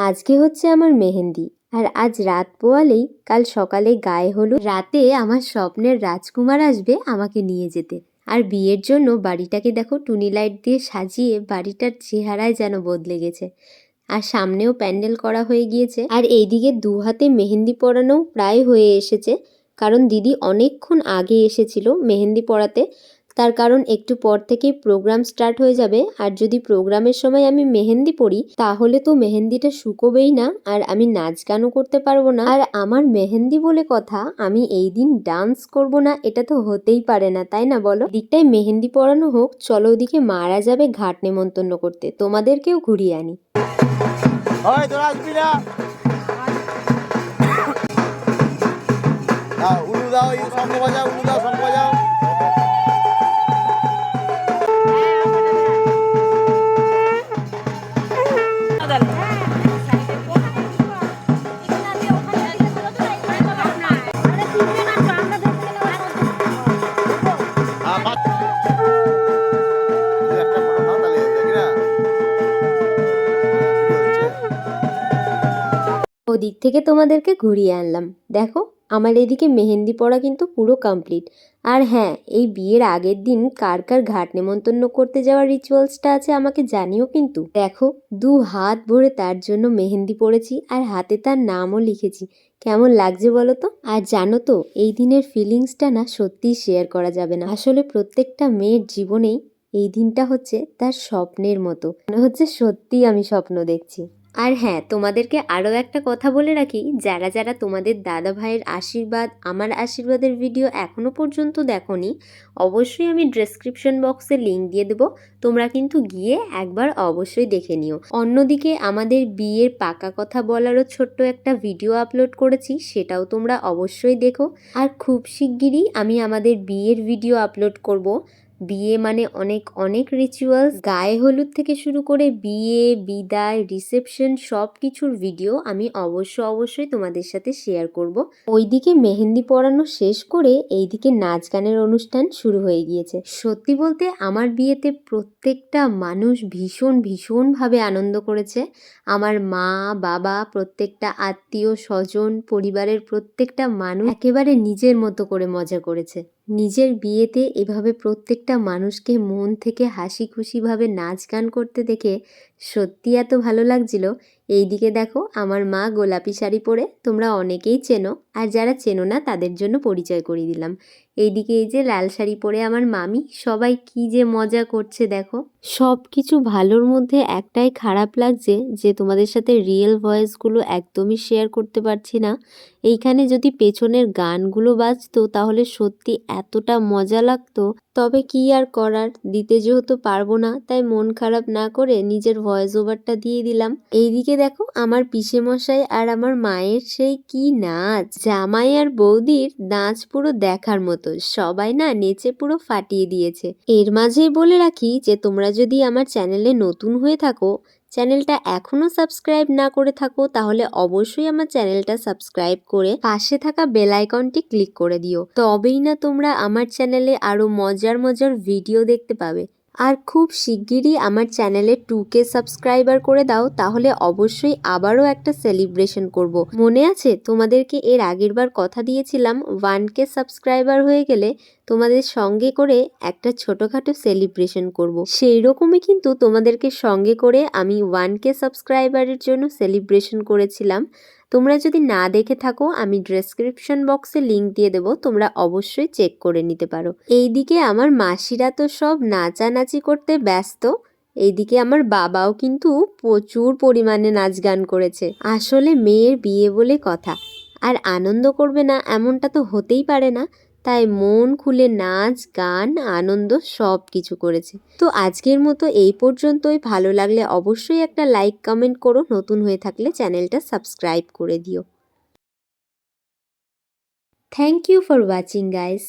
আজকে হচ্ছে আমার মেহেন্দি। আর আজ রাত পোয়ালেই কাল সকালে গায়ে হলো রাতে আমার স্বপ্নের রাজকুমার আসবে আমাকে নিয়ে যেতে। আর বিয়ের জন্য বাড়িটাকে দেখো টুনি লাইট দিয়ে সাজিয়ে বাড়িটার চেহারায় যেন বদলে গেছে। আর সামনেও প্যান্ডেল করা হয়ে গিয়েছে। আর এইদিকে দু হাতে মেহেন্দি পরানো প্রায় হয়ে এসেছে। কারণ দিদি অনেকক্ষণ আগে এসেছিল মেহেন্দি পরাতে। তার কারণ একটু পর থেকেই প্রোগ্রাম স্টার্ট হয়ে যাবে। আর যদি প্রোগ্রামের সময় আমি মেহেন্দি পড়ি তাহলে তো মেহেন্দিটা শুকোবেই না, আর আমি নাচ গানও করতে পারব না। আর আমার মেহেন্দি বলে কথা, আমি এই দিন ডান্স করব না, এটা তো হতেই পারে না, তাই না বলো? দিকটায় মেহেন্দি পরানো হোক, চলো ওদিকে মারা যাবে ঘাট নেমন্তন্ন করতে। তোমাদেরকেও ঘুরিয়ে আনি। দাও দাও, এই বাজাও, উলু দাও শঙ্খ বাজাও। ওদিক থেকে তোমাদেরকে ঘুরিয়ে আনলাম। দেখো, আমার এদিকে মেহেন্দি পড়া কিন্তু পুরো কমপ্লিট আর হ্যাঁ এই বিয়ের আগের দিন কার কার ঘাট নেমন্তন্ন করতে যাওয়ার রিচুয়ালসটা আছে আমাকে জানিও কিন্তু। দেখো, দু হাত ভরে তার জন্য মেহেন্দি পড়েছি আর হাতে তার নামও লিখেছি। কেমন লাগছে বলো তো? আর জানো তো, এই দিনের ফিলিংসটা না সত্যিই শেয়ার করা যাবে না। আসলে প্রত্যেকটা মেয়ের জীবনেই এই দিনটা হচ্ছে তার স্বপ্নের মতো। মনে হচ্ছে সত্যিই আমি স্বপ্ন দেখছি। আর হ্যাঁ তোমাদেরকে আরও একটা কথা বলে রাখি, যারা যারা তোমাদের দাদা ভাইয়ের আশীর্বাদ, আমার আশীর্বাদের ভিডিও এখনও পর্যন্ত দেখোনি, অবশ্যই আমি ডেসক্রিপশন বক্সে লিঙ্ক দিয়ে দেবো, তোমরা কিন্তু গিয়ে একবার অবশ্যই দেখে নিও। অন্যদিকে আমাদের বিয়ের পাকা কথা বলারও ছোট্ট একটা ভিডিও আপলোড করেছি, সেটাও তোমরা অবশ্যই দেখো। আর খুব শিগগিরই আমি আমাদের বিয়ের ভিডিও আপলোড করব। বিয়ে মানে অনেক অনেক রিচুয়ালস গায়ে হলুদ থেকে শুরু করে বিয়ে, বিদায় রিসেপশন সব কিছুর ভিডিও আমি অবশ্য, অবশ্যই তোমাদের সাথে শেয়ার করব। ওইদিকে মেহেন্দি পরানো শেষ করে এইদিকে নাচ গানের অনুষ্ঠান শুরু হয়ে গিয়েছে। সত্যি বলতে আমার বিয়েতে প্রত্যেকটা মানুষ ভীষণ, ভীষণভাবে আনন্দ করেছে। আমার মা, বাবা, প্রত্যেকটা আত্মীয় স্বজন, পরিবারের প্রত্যেকটা মানুষ একেবারে নিজের মতো করে মজা করেছে। নিজের বিয়েতে এভাবে প্রত্যেকটা মানুষকে মন থেকে হাসি খুশিভাবে নাচ গান করতে দেখে সত্যি এত ভালো লাগছিল। এইদিকে দেখো, আমার মা গোলাপি শাড়ি পরে তোমরা অনেকেই চেনো, আর যারা চেনো না তাদের জন্য পরিচয় করিয়ে দিলাম। এইদিকে এই যে লাল শাড়ি পরে আমার মামি, সবাই কি যে মজা করছে দেখো। সব কিছু ভালোর মধ্যে একটাই খারাপ লাগছে যে তোমাদের সাথে রিয়েল ভয়েসগুলো একদমই শেয়ার করতে পারছি না। এইখানে যদি পেছনের গানগুলো বাজতো তাহলে সত্যি এতটা মজা লাগতো। তবে কি আর করার, দিতে যেহেতু পারব না, তাই মন খারাপ না করে নিজের ভয়েস ওভারটা দিয়ে দিলাম। এইদিকে দেখো, আমার পিসে মশাই আর আমার মায়ের সেই কি নাচ। জামাই আর বৌদির নাচ পুরো দেখার মতো। সবাই না নেচে পুরো ফাটিয়ে দিয়েছে। এর মাঝেই বলে রাখি যে, তোমরা যদি আমার চ্যানেলে নতুন হয়ে থাকো, চ্যানেলটা এখনও সাবস্ক্রাইব না করে থাকো, তাহলে অবশ্যই আমার চ্যানেলটা সাবস্ক্রাইব করে পাশে থাকা বেল আইকনটি ক্লিক করে দিও। তবেই না তোমরা আমার চ্যানেলে আরও মজার মজার ভিডিও দেখতে পাবে। আর খুব শিগগিরই আমার চ্যানেলে টু কে সাবস্ক্রাইবার করে দাও, তাহলে অবশ্যই আবারও একটা সেলিব্রেশন করব মনে আছে, তোমাদেরকে এর আগের বার কথা দিয়েছিলাম ওয়ান কে সাবস্ক্রাইবার হয়ে গেলে তোমাদের সঙ্গে করে একটা ছোটোখাটো সেলিব্রেশন করব। সেই রকমই কিন্তু তোমাদেরকে সঙ্গে করে আমি ওয়ান কে সাবস্ক্রাইবারের জন্য সেলিব্রেশন করেছিলাম তোমরা যদি না দেখে থাকো, আমি ডেসক্রিপশন বক্সে লিংক দিয়ে দেবো, তোমরা অবশ্যই চেক করে নিতে পারো। এইদিকে আমার মাসিরা তো সব নাচানাচি করতে ব্যস্ত, এইদিকে আমার বাবাও কিন্তু প্রচুর পরিমাণে নাচ গান করেছে। আসলে মেয়ের বিয়ে বলে কথা, আর আনন্দ করবে না এমনটা তো হতেই পারে না। তাই মন খুলে নাচ, গান, আনন্দ সব কিছু করেছে। তো আজকের মতো এই পর্যন্তই। ভালো লাগলে অবশ্যই একটা লাইক, কমেন্ট করো। নতুন হয়ে থাকলে চ্যানেলটা সাবস্ক্রাইব করে দিও। Thank you for watching, guys.